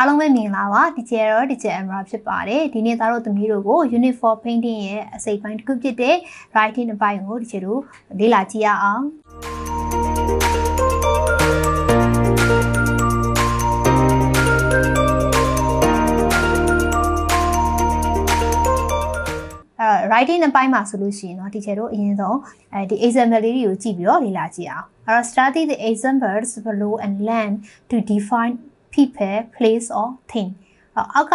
အားလုံးပဲမြင်လာပါဒီကျတော့ဒီကျ Emra ဖြစ်ပါတယ်ဒီနေ့သားတို့သမီးတို့ကို Uniform Painting ရဲ့အစိပ်ပိုင်းတစ်ခုဖြစ်တဲ့ Writing အပိုင်းကိုဒီကျတို့လေ့လာကြည့်ရအောင်အဲ writing အပိုင်းမှာဆိုလို့ရှိရင်เนาะ teacher တို့အရင်ဆုံးအဲဒီ example လေးတွေကိုကြည့်ပြီးတော့လေ့လာကြည့်အောင်အဲတော့ study the examples below and learn to define people place or thing အောက်က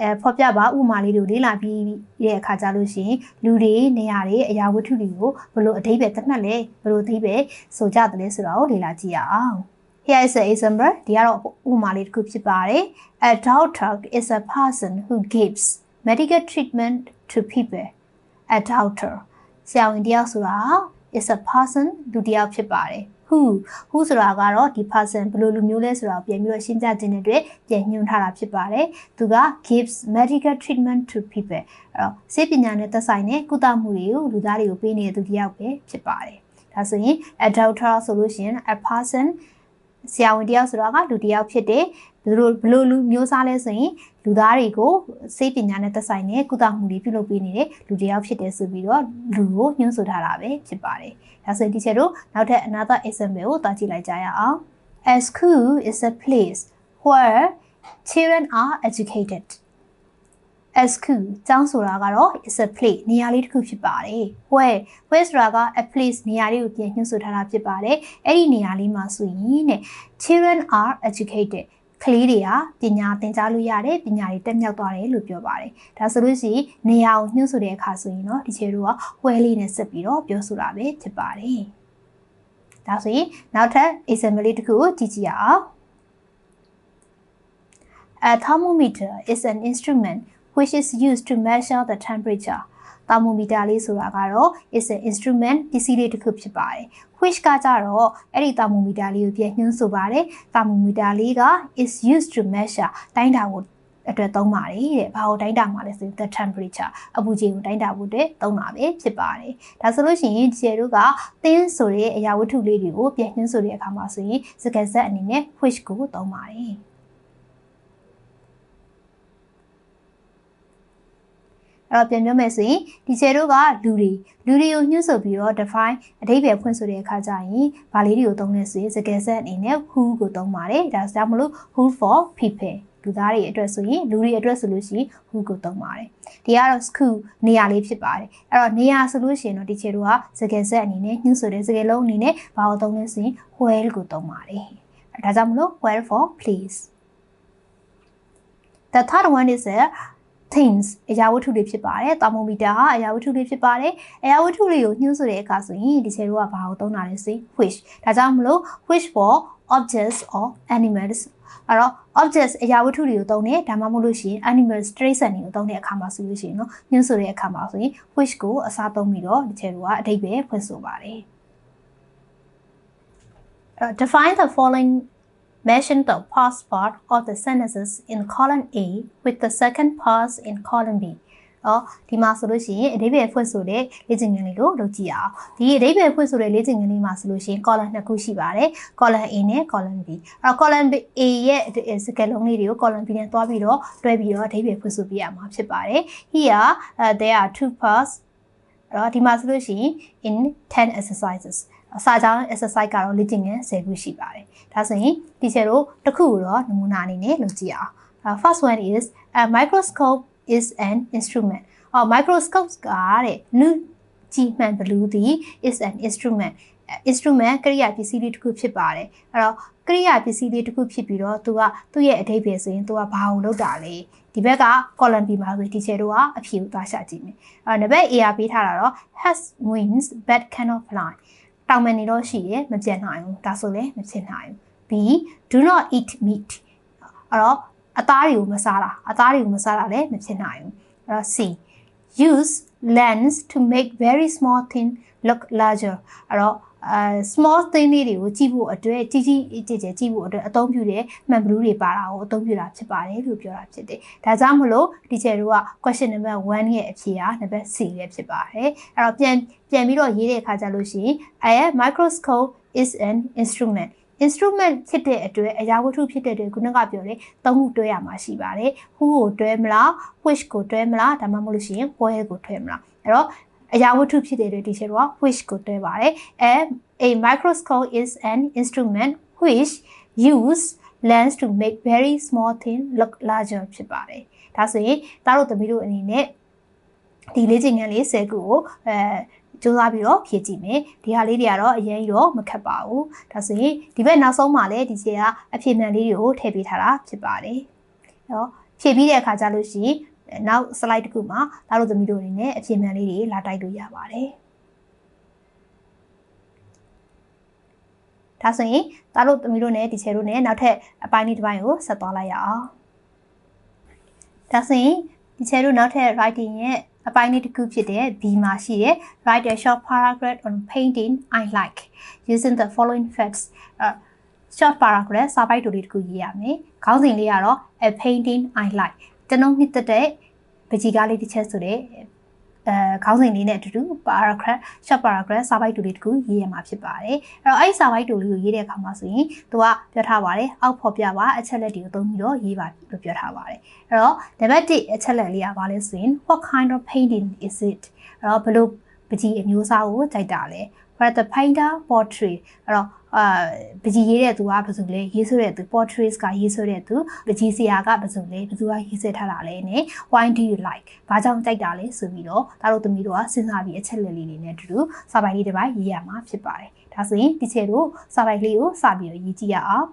အဲဖော်ပြပါဥမာလေးတွေကိုလေ့လာပြီးတဲ့အခါကျလို့ရှိရင်လူတွေနေရာတွေအရာဝတ္ထုတွေကိုဘယ်လိုအဓိပ္ပာယ်သတ်မှတ်လဲဘယ်လိုအဓိပ္ပာယ်ဆိုကြတယ်လဲဆိုတာကိုလေ့လာကြည့်ရအောင် Here is an example ဒီကတော့ဥမာလေးတစ်ခုဖြစ်ပါတယ် A doctor is a person who gives medical treatment to people a doctor ဆရာဝန်တယောက်ဆိုတာ is a person လူတယောက်ဖြစ်ပါတယ် who who ဆိုတာကတော့ဒီ person ဘယ်လိုလူမျိုးလဲဆိုတာကိုပြန်ပြီးတော့ရှင်းပြခြင်းတဲ့အတွက်ပြန်ညွှန်းထားတာဖြစ်ပါတယ်သူက gives medical treatment to people အဲ့တော့ဆေးပညာနဲ့သက်ဆိုင်တဲ့ကုသမှုတွေကိုလူသားတွေကိုပေးနေတဲ့သူတယောက်ပဲဖြစ်ပါတယ်ဒါဆိုရင် a doctor ဆိုလို့ရှိရင် a person ဆရာဝန်တယောက်ဆိုတာကလူတယောက်ဖြစ်တယ် ဘယ်လိုဘယ်လိုလူမျိုးစားလဲဆိုရင်လူသားတွေကိုစိတ်ပညာနဲ့သက်ဆိုင်တဲ့ကုသမှုတွေပြုလုပ်ပေးနေတဲ့လူတယောက်ဖြစ်တယ်ဆိုပြီးတော့လူကိုညွှန်းဆိုထားတာပဲဖြစ်ပါတယ်ဒါဆိုရင်ဒီချက်တို့နောက်ထပ် another example ကိုသွားကြည့်လိုက်ကြရအောင် A school is a place where children are educated a school ကျောင်းဆိုတာကတော့ is a place နေရာလေးတစ်ခုဖြစ်ပါတယ် where where ဆိုတာက a place နေရာလေးကိုပြန်ညွှန်းဆိုထားတာဖြစ်ပါတယ်အဲ့ဒီနေရာလေးမှာဆိုရင်တဲ့ children are educated ကလေးတွေကပညာသင်ကြားလို့ရတယ်ပညာတွေတက်မြောက်သွားတယ်လို့ပြောပါတယ်ဒါဆိုလို့ရှိရင်နေရာကိုညှို့ဆိုတဲ့အခါဆိုရင်တော့ဒီချေတို့ကဝဲလေးနဲ့ဆက်ပြီးတော့ပြောဆိုတာပဲဖြစ်ပါတယ်ဒါဆိုရင်နောက်ထပ် example လေးတစ်ခုကိုကြည့်ကြည့်ရအောင် A thermometer is an instrument which is used to measure the temperature thermometer လေးဆိုတာကတော့ is an instrument ပစ္စည်းလေးတစ်ခုဖြစ်ပါတယ် which ကကြတော့အဲ့ဒီ thermometer လေးကိုပြန်ညွှန်းဆိုပါတယ် thermometer လေးက is used to measure တိုင်းတာကိုအတွက်သုံးပါတယ်တဲ့ဘာကိုတိုင်းတာမှာလဲဆိုရင် the temperature အပူချိန်ကိုတိုင်းတာဖို့အတွက်သုံးတာပဲဖြစ်ပါတယ်ဒါဆိုလို့ရှိရင်ဒီတို့ကသင်းဆိုတဲ့အရာဝတ္ထုလေးတွေကိုပြန်ညွှန်းဆိုတဲ့အခါမှာဆိုရင်စကားဆက်အနေနဲ့ which ကိုသုံးပါတယ် အဲ့တော့ပြန်ပြောမယ်ဆိုရင်ဒီချေတို့ကလူတွေလူတွေကိုညှို့ဆိုပြီးတော့ define အဓိပ္ပာယ်ဖွင့်ဆိုတဲ့အခါကျရင်ဗာလေးတွေကိုသုံးလဲဆိုရင်စကားဆက်အနေနဲ့ who ကိုသုံးပါတယ်ဒါကြောင့်မလို့ who for people လူသားတွေအတွက်ဆိုရင်လူတွေအတွက်ဆိုလို့ရှိရင် who ကိုသုံးပါတယ်ဒီကတော့ school နေရာလေးဖြစ်ပါတယ်အဲ့တော့နေရာဆိုလို့ရှိရင်တော့ဒီချေတို့ကစကားဆက်အနေနဲ့ညှို့ဆိုတဲ့စကားလုံးအနေနဲ့ဘာကိုသုံးလဲဆိုရင် where ကိုသုံးပါတယ်ဒါကြောင့်မလို့ where for please The third one is a things အရာဝတ္ထုတွေဖြစ်ပါတယ်။ thermometer ဟာအရာဝတ္ထုတွေဖြစ်ပါတယ်။အရာဝတ္ထုတွေကိုညှို့ဆိုတဲ့အခါဆိုရင်ဒီချေတို့ကဘာကိုသုံးတာလဲဆိုရင် which ဒါကြောင့်မလို့ which for objects or animals အဲ့တော့ objects အရာဝတ္ထုတွေကိုသုံးတယ်ဒါမှမဟုတ်လို့ရှိရင် animals တိရစ္ဆာန်တွေကိုသုံးတဲ့အခါမှာဆိုလို့ရှိရင်နော်ညှို့ဆိုတဲ့အခါမှာဆိုရင် which ကိုအစားသုံးပြီးတော့ဒီချေတို့ကအဓိပ္ပာယ်ဖွင့်ဆိုပါတယ်။အဲ့တော့ define the following Mention the past part of the sentences in column A with the second part in column B အော်ဒီမှာဆိုလို့ရှိရင်အဓိပ္ပာယ်ဖွင့်ဆိုတဲ့လေ့ကျင့်ခန်းလေးကိုလုပ်ကြည့်အောင်ဒီအဓိပ္ပာယ်ဖွင့်ဆိုတဲ့လေ့ကျင့်ခန်းလေးမှာဆိုလို့ရှိရင် column နှစ်ခုရှိပါတယ် column A နဲ့ column B အဲ့တော့ column A ရဲ့စကားလုံးလေးတွေကို column B နဲ့တွားပြီးတော့တွဲပြီးတော့အဓိပ္ပာယ်ဖွင့်ဆိုပြရမှာဖြစ်ပါတယ် here uh, there are two parts အဲ့တော့ဒီမှာဆိုလို့ရှိရင် in 10 exercises အစာကြောင်း exercise ကတော့လေ့ကျင့်ခန်း10ခုရှိပါတယ်။ဒါဆိုရင် teacher တို့တစ်ခုကိုတော့နမူနာအနေနဲ့လုပ်ကြည့်အောင်။ first one is a microscope is an instrument. အော် microscope ကတဲ့နုကြည့်မှန်ဘလူးသည် is an instrument. instrument ကရိယာပစ္စည်းလေးတစ်ခုဖြစ်ပါတယ်။အဲ့တော့ကရိယာပစ္စည်းလေးတစ်ခုဖြစ်ပြီးတော့သူကသူ့ရဲ့အဓိပ္ပာယ်ဆိုရင်သူကဘာကိုလုပ်တာလဲဒီဘက်က column B မှာဆို teacher တို့ကအဖြေကိုသွားရှာကြည့်မယ်။အဲ့တော့နံပါတ် A ကပေးထားတာတော့ has wings but cannot fly တောင်ပန်နေတော့ရှိတယ်မပြတ်နိုင်ဘူးဒါဆိုလည်းမဖြစ်နိုင်ဘူး B do not eat meat အဲ့တော့အသားတွေကိုမစားတာအသားတွေကိုမစားတာလည်းမဖြစ်နိုင်ဘူးအဲ့တော့ C use lens to make very small thing look larger အဲ့တော့ အဲ small thing လေးတွေကိုကြည့်ဖို့အတွက်ကြီးကြီးကြည်ကြည်ကြည့်ဖို့အတွက်အသုံးပြုတဲ့မှန်ဘလူးတွေပါတာကိုအသုံးပြုတာဖြစ်ပါတယ်လို့ပြောတာဖြစ်တယ်။ဒါကြောင့်မလို့ teacher တို့က question number 1ရဲ့အဖြေက number C ပဲဖြစ်ပါတယ်။အဲ့တော့ပြန်ပြန်ပြီးတော့ရေးတဲ့အခါကျလို့ရှိရင် a microscope is an instrument instrument ဖြစ်တဲ့အတွက်အရာဝတ္ထုဖြစ်တဲ့အတွက်ခုနကပြောတယ်သုံးခုတွဲရမှာရှိပါတယ် who ကိုတွဲမလား which ကိုတွဲမလားဒါမှမဟုတ်လို့ရှိရင် where ကိုတွဲမလားအဲ့တော့ အရာဝတ္ထုဖြစ်တဲ့အတွက်ဒီချက်တော့ which ကိုတွဲပါတယ် a a microscope is an instrument which use lens to make very small thing look larger ဖြစ်ပါတယ်ဒါဆိုရင်သားတို့သမီးတို့အနေနဲ့ဒီလေ့ကျင့်ခန်းလေး10ခုကိုအဲစူးစမ်းပြီးတော့ဖြည့်ကြည့်မယ်ဒီဟာလေးတွေကတော့အရင်တော့မခက်ပါဘူးဒါဆိုရင်ဒီဘက်နောက်ဆုံးမှာလည်းဒီခြေကအဖြေမှန်လေးတွေကိုထည့်ပေးထားတာဖြစ်ပါတယ်အဲ့တော့ဖြည့်ပြီးတဲ့အခါကျလို့ရှိရင် နောက် slide တစ်ခုမှာဒါတို့သမီးတို့အနေနဲ့အဖြေမှန်လေးတွေလာတိုက်လို့ရပါတယ်ဒါဆိုရင်သားတို့သမီးတို့နဲ့ဒီချဲတို့နဲ့နောက်ထပ်အပိုင်းလေးတစ်ပိုင်းကိုဆက်သွားလိုက်ရအောင်ဒါဆိုရင်ဒီချဲတို့နောက်ထပ် writing ရဲ့အပိုင်းလေးတစ်ခုဖြစ်တဲ့ B မှာရှိတဲ့ write a short paragraph on painting I like using the following facts uh, short paragraph စာပိုက်တူလေးတစ်ခုရေးရမယ်ခေါင်းစဉ်လေးကတော့ a painting I like ကျွန်တော်နှစ်သက်တဲ့ပကြီးကားလေးတစ်ချက်ဆိုတဲ့အဲခေါင်းစဉ်လေးနဲ့အတူတူ paragraph short paragraph စာပိုက်တူလေးတစ်ခုရေးရမှာဖြစ်ပါတယ်အဲ့တော့အဲ့ဒီစာပိုက်တူလေးကိုရေးတဲ့အခါမှာဆိုရင်သူကပြောထားပါတယ်အောက်ဖော်ပြပါအချက်လက်တွေကိုသုံးပြီးတော့ရေးပါလို့ပြောထားပါတယ်အဲ့တော့နံပါတ်1အချက်လက်လေးကဘာလဲဆိုရင် what kind of painting is it အဲ့တော့ဘယ်လိုပကြီးအမျိုးအစားကိုကြိုက်တာလဲ for the painter portrait အဲ့တော့ အာပကြီးရေးတဲ့သူကဘယ်သူလဲရေးဆွဲတဲ့သူ portraits ကရေးဆွဲတဲ့သူပကြီးဆရာကဘယ်သူလဲဘယ်သူကရေးဆွဲထားတာလဲနဲ့ why do you like ဘာကြောင့်ကြိုက်တာလဲဆိုပြီးတော့ဒါတို့သမီးတို့ကစဉ်းစားပြီးအချက်လက်လေးတွေနဲ့အတူတူစာပိုင်လေးတစ်ပိုင်းရေးရမှာဖြစ်ပါတယ်ဒါဆိုရင်ဒီချက်တို့စာပိုင်လေးကိုစပြီးတော့ရေးကြည့်ရအောင်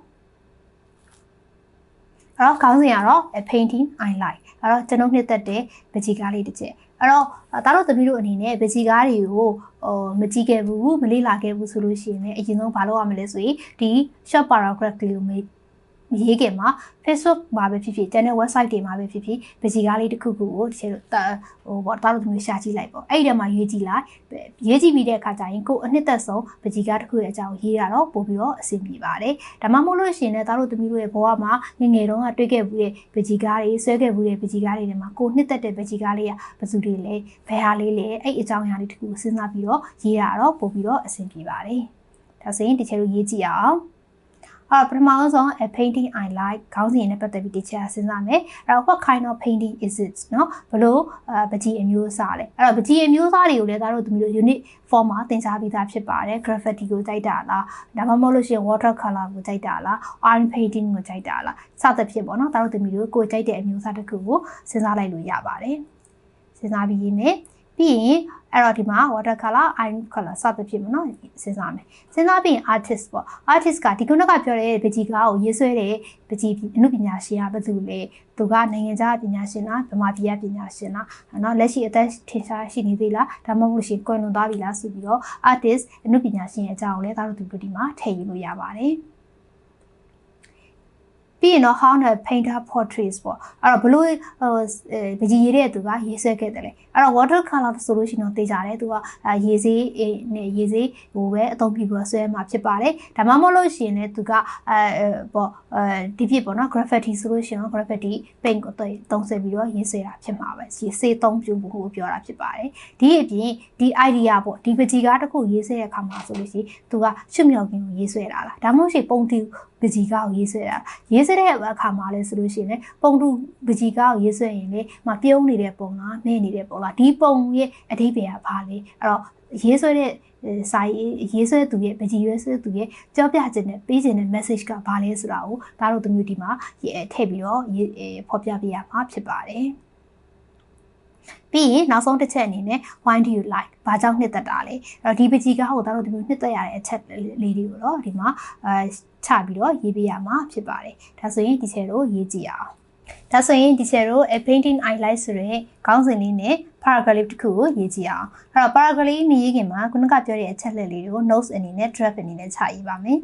အဲ့တော့ခေါင်းစဉ်ကတော့ a painting i like အဲ့တော့ကျွန်တော်နှစ်သက်တဲ့ပကြီးကားလေးတစ်ချက်အဲ့တော့ဒါတော့သမီးတို့အနေနဲ့ပကြီးကားတွေကိုဟိုမကြည့်ခဲ့ဘူးမလေ့လာခဲ့ဘူးဆိုလို့ရှိရင်လည်းအရင်ဆုံးဘာလုပ်ရမလဲဆိုရင်ဒီ short paragraph လေးကို ရေးခင်မှာ Facebook မှာပဲဖြစ်ဖြစ် channel website တွေမှာပဲဖြစ်ဖြစ်ပကြီးကားလေးတစ်ခုခုကိုတစ်ချက်ဟိုပေါ့တားလို့သမီးရှာကြည့်လိုက်ပေါ့အဲ့ဒီထဲမှာရေးကြည့်လိုက်ရေးကြည့်ပြီးတဲ့အခါကျရင်ကိုအနှစ်သက်ဆုံးပကြီးကားတစ်ခုရဲ့အကြောင်းရေးရတော့ပို့ပြီးတော့အဆင်ပြေပါတယ်ဒါမှမဟုတ်လို့ရှိရင်လည်းတားလို့သမီးတို့ရဲ့ဘဝမှာငငယ်တုန်းကတွေ့ခဲ့ဘူးတဲ့ပကြီးကားတွေဆွဲခဲ့ဘူးတဲ့ပကြီးကားတွေထဲမှာကိုနှစ်သက်တဲ့ပကြီးကားလေးကဘယ်သူတွေလဲဘယ်ဟာလေးလဲအဲ့အကြောင်းအရာလေးတစ်ခုကိုစဉ်းစားပြီးတော့ရေးရတော့ပို့ပြီးတော့အဆင်ပြေပါတယ်ဒါဆိုရင်ဒီချက်လို့ရေးကြည့်အောင် အဲ့ပထမဆုံး a painting i like ခေါင်းစဉ်နဲ့ပတ်သက်ပြီးတခြားစဉ်းစားမယ်အဲ့တော့ what kind of painting is it နော်ဘလို့ပကြီးအမျိုးအစားလဲအဲ့တော့ပကြီးအမျိုးအစားတွေကိုလည်းဒါတို့သူမျိုး unit form မှာသင်ကြားပြီးသားဖြစ်ပါတယ် graffiti ကိုကြိုက်တာလားဒါမှမဟုတ်လို့ရှိရင် water color ကိုကြိုက်တာလား oil painting ကိုကြိုက်တာလားစသဖြင့်ပေါ့နော်ဒါတို့သူမျိုးကိုကြိုက်တဲ့အမျိုးအစားတစ်ခုကိုစဉ်းစားလိုက်လို့ရပါတယ်စဉ်းစားပြီးရင်းနဲ့ပြီးရင် အဲ့တော့ဒီမှာ water color iron color စသဖြင့်မနော်စဉ်းစားမယ်စဉ်းစားပြီးရင် artist ပေါ့ artist ကဒီခုနကပြောတဲ့ပကြီးကားကိုရေးဆွဲတဲ့ပကြီးအမှုပညာရှင်ကဘယ်သူလဲသူကနိုင်ငံခြားပညာရှင်လားဗမာပြည်ပညာရှင်လားနော်လက်ရှိအသက်ထင်ရှားရှိနေသေးလားဒါမှမဟုတ်ရှင်ကွယ်လွန်သွားပြီလားဆိုပြီးတော့ artist အမှုပညာရှင်ရဲ့အကြောင်းကိုလည်းဒါတို့ဒီမှာထည့်ယူလို့ရပါတယ် ပြီးရင်တော့ how to paint a portraits ပေါ့အဲ့တော့ဘလို့ဟိုပကြီးရေးတဲ့သူကရေးဆွဲခဲ့တယ်လေအဲ့တော့ water color ဆိုလို့ရှိရင်တော့သိကြတယ်သူကရေစေးနဲ့ရေစေးဟိုပဲအသုံးပြုပြီးဆွဲမှာဖြစ်ပါတယ်ဒါမှမဟုတ်လို့ရှိရင်လည်းသူကအဲပေါ့အဲဒီဖြစ်ပေါ့နော် graffiti ဆိုလို့ရှိရင် graffiti paint ကိုသုံးဆွဲပြီးတော့ရေးဆွဲတာဖြစ်မှာပဲရေစေးသုံးပြုဖို့ကိုပြောတာဖြစ်ပါတယ်ဒီအပြင်ဒီ idea ပေါ့ဒီပကြီးကားတစ်ခုရေးဆွဲတဲ့အခါမှာဆိုလို့ရှိရင်သူကချွတ်မြောက်ကင်းကိုရေးဆွဲတာလားဒါမှမဟုတ်ရှိပုံတီ ပကြီးကားကိုရေးဆွဲတာရေးဆွဲတဲ့အခါမှာလဲဆိုလို့ရှိရင်လေပုံတူပကြီးကားကိုရေးဆွဲရင်လေမပြုံးနေတဲ့ပုံလားမဲနေတဲ့ပုံလားဒီပုံရဲ့အဓိပ္ပာယ်ကဘာလဲအဲ့တော့ရေးဆွဲတဲ့စာရေးရေးဆွဲသူရဲ့ပကြီးရွဲဆွဲသူရဲ့ကြောပြခြင်းနဲ့ပေးခြင်းတဲ့ message ကဘာလဲဆိုတာကိုဒါတို့သမီးဒီမှာထည့်ပြီးတော့ဖော်ပြပေးရမှာဖြစ်ပါတယ် ပြီးရင်နောက်ဆုံးတစ်ချက်အနေနဲ့ why do you like ဘာကြောင့်နှစ်သက်တာလဲအဲ့တော့ဒီပကြီးကားကိုဒါတို့ဒီလိုနှစ်သက်ရတဲ့အချက်လေးတွေကိုတော့ဒီမှာအဲချပြီးတော့ရေးပေးရမှာဖြစ်ပါတယ်ဒါဆိုရင်ဒီချက်ကိုရေးကြည့်အောင်ဒါဆိုရင်ဒီချက်ကို a painting i like ဆိုတဲ့ခေါင်းစဉ်လေးနဲ့ paragraph တစ်ခုကိုရေးကြည့်အောင်အဲ့တော့ paragraph မရေးခင်မှာခုနကပြောတဲ့အချက်လက်လေးတွေကို notes အနေနဲ့ draft အနေနဲ့ချရေးပါမယ်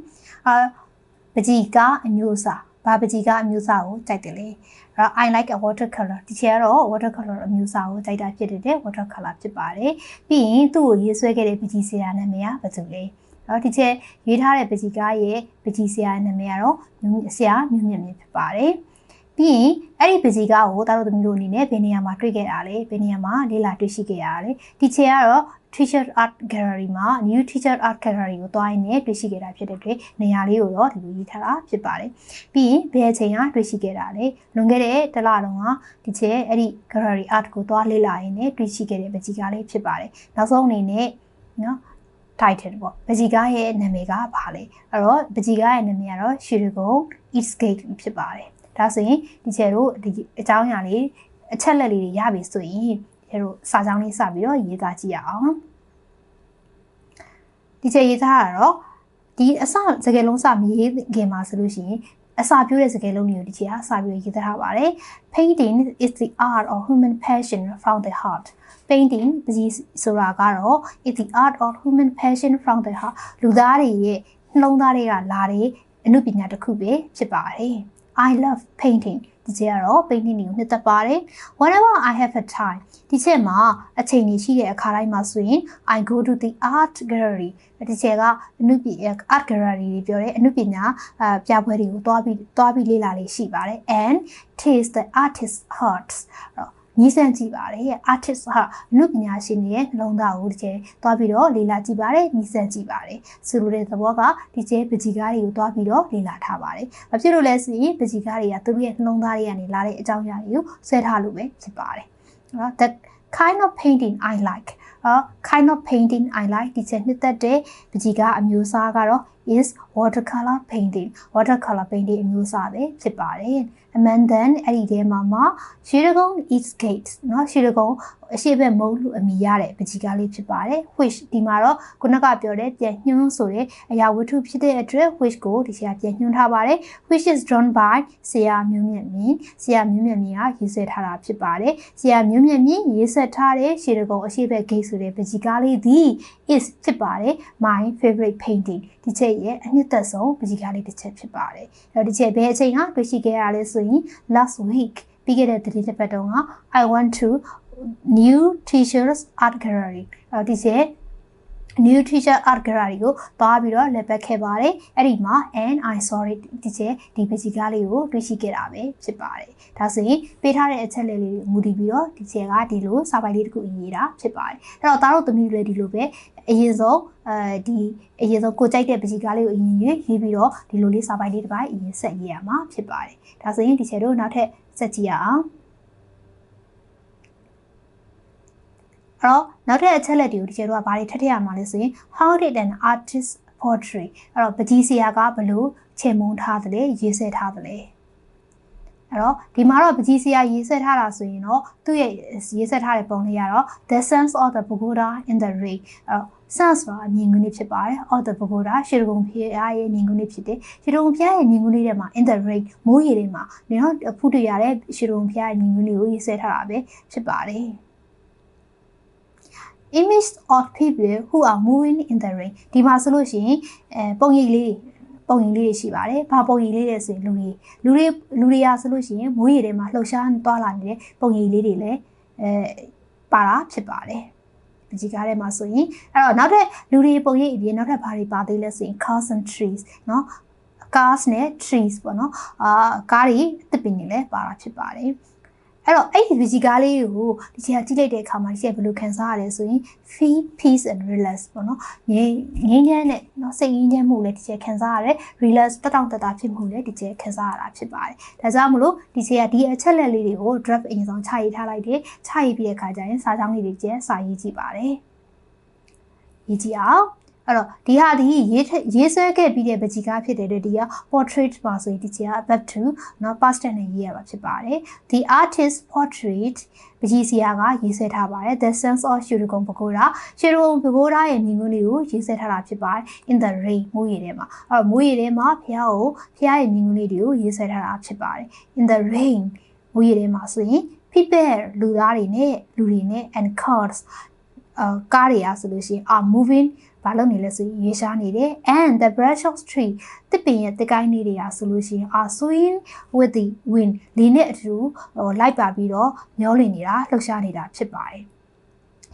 အာပကြီးကအမျိုးအစား ဘာပကြီးကအမျိုးအစားကိုကြိုက်တယ်လေအဲ့တော့ I like a watercolor ဒီချက်ကတော့ watercolor အမျိုးအစားကိုကြိုက်တာဖြစ်တဲ့ watercolor ဖြစ်ပါတယ်ပြီးရင်သူ့ကိုရေးဆွဲခဲ့တဲ့ပကြီးဆရာနာမည်ကဘာသူလဲနော်ဒီချက်ရေးထားတဲ့ပကြီးကားရဲ့ပကြီးဆရာနာမည်ကတော့ဆရာမြင့်မြင့်မြင့်ဖြစ်ပါတယ်ပြီးရင်အဲ့ဒီပကြီးကားကိုတာတို့သမီးတို့အနေနဲ့ဘယ်နေရာမှာတွေ့ခဲ့တာလဲဘယ်နေရာမှာလေ့လာတွေ့ရှိခဲ့ရတာလဲဒီချက်ကတော့ teacher art gallery မှာ new teacher art gallery ကိုတွားရင်းနဲ့တွေ့ရှိခဲ့တာဖြစ်တဲ့အတွက်နေရာလေးကိုတော့ဒီလိုရေးထားတာဖြစ်ပါတယ်ပြီးရင်ဘယ်အချိန်ကတွေ့ရှိခဲ့တာလဲလွန်ခဲ့တဲ့တစ်လတုန်းကဒီချက်အဲ့ဒီ gallery art ကိုတွားလေ့လာရင်းနဲ့တွေ့ရှိခဲ့တဲ့ပကြီးကားလေးဖြစ်ပါတယ်နောက်ဆုံးအနေနဲ့နော် title ပေါ့ပကြီးကားရဲ့နာမည်ကဘာလဲအဲ့တော့ပကြီးကားရဲ့နာမည်ကတော့ရွှေရကုန်း East Gate ဖြစ်ပါတယ်ဒါဆိုရင်ဒီချက်တို့ဒီအကြောင်းအရာလေးအချက်လက်လေးတွေရပြီဆိုရင် ကျတို့စာကြောင်းလေးစပြီးတော့ရေးသားကြည့်ရအောင်ဒီချက်ရေးသားတာတော့ဒီအစစကယ်လုံးစမရေးခင်မှာဆိုလို့ရှိရင်အစာပြိုးတဲ့စကားလုံးတွေကိုဒီချက်ကစာပြီးရေးထားပါတယ် painting is the art of human passion from the heart painting ပကြီးဆိုတာကတော့ is the art of human passion from the heart လူသားတွေရဲ့နှလုံးသားတွေကလာတဲ့အမှုပညာတစ်ခုပဲဖြစ်ပါတယ် I love painting ဒီချက်ကတော့ painting ကိုနှစ်သက်ပါတယ် whenever I have a time ဒီချက်မှာအချိန်ကြီးရှိတဲ့အခါတိုင်းမှာဆိုရင် I go to the art gallery ဒီချက်ကအနုပညာ art gallery တွေပြောတယ်အနုပညာအပြပွဲတွေကိုတွားပြီးတွားပြီးလေ့လာလေးရှိပါတယ် and taste the artist hearts အဲ့တော့ ညီးစမ်းကြည့်ပါတယ်ရဲ့ artist ဟာအနုပညာရှင်တွေရဲ့နှလုံးသားကိုဒီကျဲသွားပြီးတော့လေ့လာကြည့်ပါတယ်ညီးစမ်းကြည့်ပါတယ်ဆိုလိုတဲ့သဘောကဒီကျဲပကြီးကားတွေကိုသွားပြီးတော့လေ့လာထားပါတယ်ဘာဖြစ်လို့လဲဆိုရင်ပကြီးကားတွေကသူတို့ရဲ့နှလုံးသားတွေကနေလာတဲ့အကြောင်းအရာတွေကိုဆွဲထားလို့ပဲဖြစ်ပါတယ်နော် that kind of painting I like အ kind of painting I like ဒီချက်နှစ်သက်တဲ့ပကြီးကားအမျိုးအစားကတော့ is watercolor painting watercolor painting အမျိုးအစားပဲဖြစ်ပါတယ် and then အဲ့ဒီထဲမှာမှာရွှေရကုန်း east gate เนาะရွှေရကုန်းအရှိဘက်မုံလို့အမည်ရတဲ့ပကြီးကားလေးဖြစ်ပါတယ် which ဒီမှာတော့ခုနကပြောတဲ့ပြန်ညွှန်းဆိုတဲ့အရာဝတ္ထုဖြစ်တဲ့အတွက် which ကိုဒီချာပြန်ညွှန်းထားပါတယ် which is drawn by ဆရာမျိုးမြတ်မြင့်ဆရာမျိုးမြတ်မြင့်ကရေးဆွဲထားတာဖြစ်ပါတယ်ဆရာမျိုးမြတ်မြင့်ရေးဆက်ထားတဲ့ရွှေရကုန်းအရှိဘက် gate ဆိုတဲ့ပကြီးကားလေးဒီ is ဖြစ်ပါတယ် my favorite painting ဒီချက်ရဲ့အနှစ်သက်ဆုံးပကြီးကားလေးတစ်ချက်ဖြစ်ပါတယ်အဲ့တော့ဒီချက်ဘယ်အချိန်ဟာတွေ့ရှိခဲ့ရလဲဆိုရင် last week ပြီးခဲ့တဲ့တတိတစ်ပတ်တုန်းက I want to new teachers art gallery အဲ့တော့ဒီချက် new teacher art gallery ကိုသွားပြီးတော့လက်ပတ်ခဲ့ပါတယ်အဲ့ဒီမှာ and I saw it ဒီချက်ဒီပကြီးကားလေးကိုတွေ့ရှိခဲ့တာပဲဖြစ်ပါတယ်ဒါဆိုရင်ပေးထားတဲ့အချက်လေးလေးမူတည်ပြီးတော့ဒီချက်ကဒီလိုစာပိုင်လေးတစ်ခုရေးတာဖြစ်ပါတယ်အဲ့တော့သားတို့သမီးတွေလည်းဒီလိုပဲအရင်ဆုံးအဲဒီအရင်ဆုံးကိုကြိုက်တဲ့ပကြီးကားလေးကိုအရင်ရွေးရေးပြီးတော့ဒီလိုလေးစာပိုင်လေးတစ်ပိုက်အရင်ဆက်ရေးရမှာဖြစ်ပါတယ်ဒါဆိုရင်ဒီချက်တို့နောက်ထပ်ဆက်ကြည့်ရအောင် အဲ့တော့နောက်ထပ်အချက်လက်တွေကိုဒီကျတော့ဘာတွေထပ်ထည့်ရမှာလဲဆိုရင် how did an artist portray အဲ့တော့ပကြီးဆရာကဘလို့ချေမုန်းထားတယ်ရေးဆွဲထားတယ်အဲ့တော့ဒီမှာတော့ပကြီးဆရာရေးဆွဲထားတာဆိုရင်တော့သူ့ရဲ့ရေးဆွဲထားတဲ့ပုံလေးကတော့ the sense of the pagoda in the rain အဲ့တော့ sense ဆိုတာအမြင်ကွင်းလေးဖြစ်ပါတယ် of the pagoda ရှေရုံဖျားရဲ့အမြင်ကွင်းလေးဖြစ်တယ်ရှေရုံဖျားရဲ့မြင်ကွင်းလေးထဲမှာ in the rain မိုးရေထဲမှာနော်ဖူးတွေ့ရတဲ့ရှေရုံဖျားရဲ့မြင်ကွင်းလေးကိုရေးဆွဲထားတာပဲဖြစ်ပါတယ် image of people who are moving in the rain ဒီမှာဆိုလို့ရှိရင်အဲပုံရိပ်လေးပုံရိပ်လေးတွေရှိပါတယ်။ဘာပုံရိပ်လေးလဲဆိုရင်လူတွေလူတွေလူတွေရာဆိုလို့ရှိရင်မိုးရေထဲမှာလှုပ်ရှားသွားလာနေတဲ့ပုံရိပ်လေးတွေလည်းအဲပါတာဖြစ်ပါတယ်။ဒီကားထဲမှာဆိုရင်အဲ့တော့နောက်ထပ်လူတွေပုံရိပ်အပြင်နောက်ထပ်ဘာတွေပါသေးလဲဆိုရင် cars and trees เนาะ cars နဲ့ trees ပေါ့နော်အာကားတွေတစ်ပင်တွေလည်းပါတာဖြစ်ပါတယ်။ အဲ့တော့အဲ့ဒီ BG ကားလေးကိုဒီချိန်ကကြည့်လိုက်တဲ့အခါမှာဒီချိန်ဘယ်လိုခံစားရလဲဆိုရင် feel peace and relax ပေါ့နော်ငြိမ်ငြိမ်ချမ်းတဲ့နော်စိတ်ငြိမ်ချမ်းမှုလည်းဒီချိန်ခံစားရတယ် relax တက်တောင့်တတာဖြစ်မှုလည်းဒီချိန်ခံစားရတာဖြစ်ပါတယ်ဒါကြောင့်မလို့ဒီချိန်ကဒီအချက်လက်လေးတွေကို draft အရင်ဆုံးခြာရေးထားလိုက်တယ်ခြာရေးပြီးတဲ့အခါကျရင်စာချောင်းလေးတွေကျန်စာရေးကြည့်ပါတယ်ရေးကြည့်အောင် အဲ့တော့ဒီဟာဒီရေးရေးဆွဲခဲ့ပြီးတဲ့ပကြီးကားဖြစ်တဲ့ဒီက portrait ပါဆိုရင်ဒီချက်က back to เนาะ past tense နဲ့ရေးရပါဖြစ်ပါတယ် the artist portrait ပကြီးစီယာကရေးဆွဲထားပါတယ် the sense of ရှူရကုံပကိုးတာရှူရကုံပကိုးတာရဲ့မြင်ကွင်းလေးကိုရေးဆွဲထားတာဖြစ်ပါတယ် in the rain မိုးရေထဲမှာအဲ့တော့မိုးရေထဲမှာဖះကိုဖះရဲ့မြင်ကွင်းလေးတွေကိုရေးဆွဲထားတာဖြစ်ပါတယ် in the rain မိုးရေထဲမှာဆိုရင် people လူသားတွေနဲ့လူတွေနဲ့ and cars အာ ကားတွေအားဆိုလို့ရှိရင် are moving ဘာလုပ်နေလဲဆိုရင်ရေရှားနေတယ် and the branch of tree တစ်ပင်ရဲ့တကိုင်းလေးတွေကဆိုလို့ရှိရင် are swinging with the wind လေနဲ့အတူဟိုလိုက်ပါပြီးတော့မျောလင့်နေတာလှုပ်ရှားနေတာဖြစ်ပါတယ်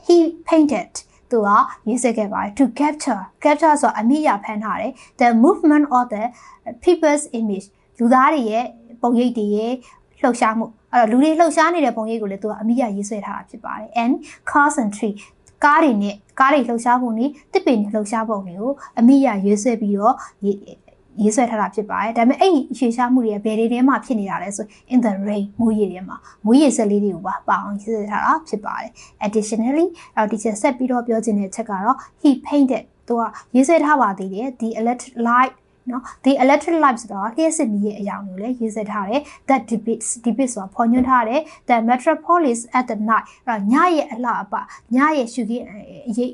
he painted သူကရေးစက်ခဲ့ပါတယ် to capture capture ဆိုအမိရဖမ်းထားတယ် the movement of the people's image လူသားတွေရဲ့ပုံရိပ်တွေရဲ့လှုပ်ရှားမှုအဲ့တော့လူတွေလှုပ်ရှားနေတဲ့ပုံရိပ်ကိုလည်းသူကအမိရရေးဆွဲထားတာဖြစ်ပါတယ် and cars and tree ကားတွေနဲ့ကားတွေလှုပ်ရှားပုံတွေတစ်ပင်တွေလှုပ်ရှားပုံတွေကိုအမိရရွေးဆွဲပြီးတော့ရေးရေးဆွဲထားတာဖြစ်ပါတယ်ဒါပေမဲ့အဲ့ဒီရွှေရှားမှုတွေကဘယ်တွေထဲမှာဖြစ်နေတာလဲဆို in the rain မိုးရေထဲမှာမိုးရေစက်လေးတွေကိုပါပအောင်ရေးဆွဲထားတာဖြစ်ပါတယ် additionally အဲ့တော့ teacher ဆက်ပြီးတော့ပြောချင်တဲ့ချက်ကတော့ he painted သူကရေးဆွဲထားပါသေးတယ် the electric light နော် the electric light ဆိုတော့လျှက်စစ်မီးရဲ့အရာမျိုးလည်းရေးဆွဲထားတယ် that depicts depicts ဆိုတာဖော်ညွှန်းထားတယ် the metropolis at the night အဲ့တော့ညရဲ့အလှအပညရဲ့ရှုခင်းအရေး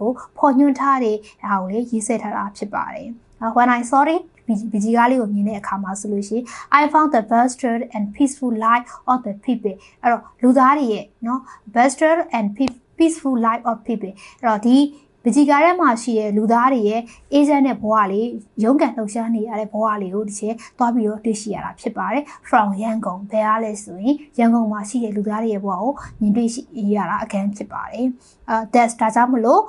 ကိုဖော်ညွှန်းထားတဲ့ဟာကိုလည်းရေးဆွဲထားတာဖြစ်ပါတယ် when I saw it ဘီဂျီကားလေးကိုမြင်တဲ့အခါမှာဆိုလို့ရှိရင် I found the best and peaceful life of the people အဲ့တော့လူသားတွေရဲ့เนาะ best and peaceful life of people အဲ့တော့ဒီ ပကြီးကားထဲမှာရှိတဲ့လူသားတွေရဲ့အေးချမ်းတဲ့ဘဝလေးရုန်းကန်လှုပ်ရှားနေရတဲ့ဘဝလေးကိုဒီချက်သွားပြီးတော့တွေ့ရှိရတာဖြစ်ပါတယ် from ရန်ကုန်ဘယ်အားလဲဆိုရင်ရန်ကုန်မှာရှိတဲ့လူသားတွေရဲ့ဘဝကိုမြင်တွေ့ရှိရတာအကန့်ဖြစ်ပါတယ်အဲ that's ဒါကြောင့်မလို့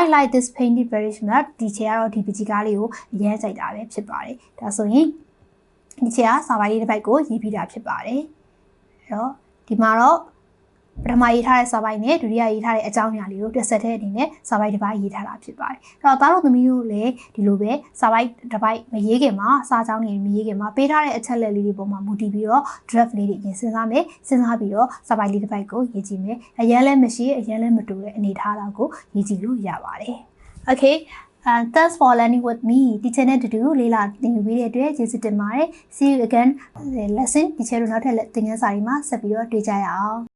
I like this painting very much ဒီချေကတော့ဒီပကြီးကားလေးကိုအရင်ကြိုက်တာပဲဖြစ်ပါတယ်ဒါဆိုရင်ဒီချေကစာပိုင်းလေးတစ်ပိုက်ကိုရေးပြီးတာဖြစ်ပါတယ်အဲ့တော့ဒီမှာတော့ ပထမရေးထားတဲ့စာပိုက်နဲ့ဒုတိယရေးထားတဲ့အကြောင်းအရာလေးကိုတက်ဆက်တဲ့အနေနဲ့စာပိုက်တစ်ပိုက်ရေးထားတာဖြစ်ပါတယ်။အဲ့တော့သားတို့သမီးတို့လည်းဒီလိုပဲစာပိုက်တစ်ပိုက်မရေးခင်မှာစာကြောင်းတွေမရေးခင်မှာပေးထားတဲ့အချက်လက်လေးတွေပေါ်မှာမူတည်ပြီးတော့ draft လေးတွေအရင်စဉ်းစားမယ်။စဉ်းစားပြီးတော့စာပိုက်လေးတစ်ပိုက်ကိုရေးကြည့်မယ်။အရင်လည်းမရှိအရင်လည်းမတူတဲ့အနေအထားလောက်ကိုရေးကြည့်လို့ရပါတယ်။ Okay and thanks for learning with me ဒီချန်နဲ့တူတူလေးလာသင်ယူပေးတဲ့အတွက်ကျေးဇူးတင်ပါတယ် see you again lesson ဒီချန်တို့နောက်ထပ်သင်ခန်းစာတွေမှာဆက်ပြီးတော့တွေ့ကြရအောင်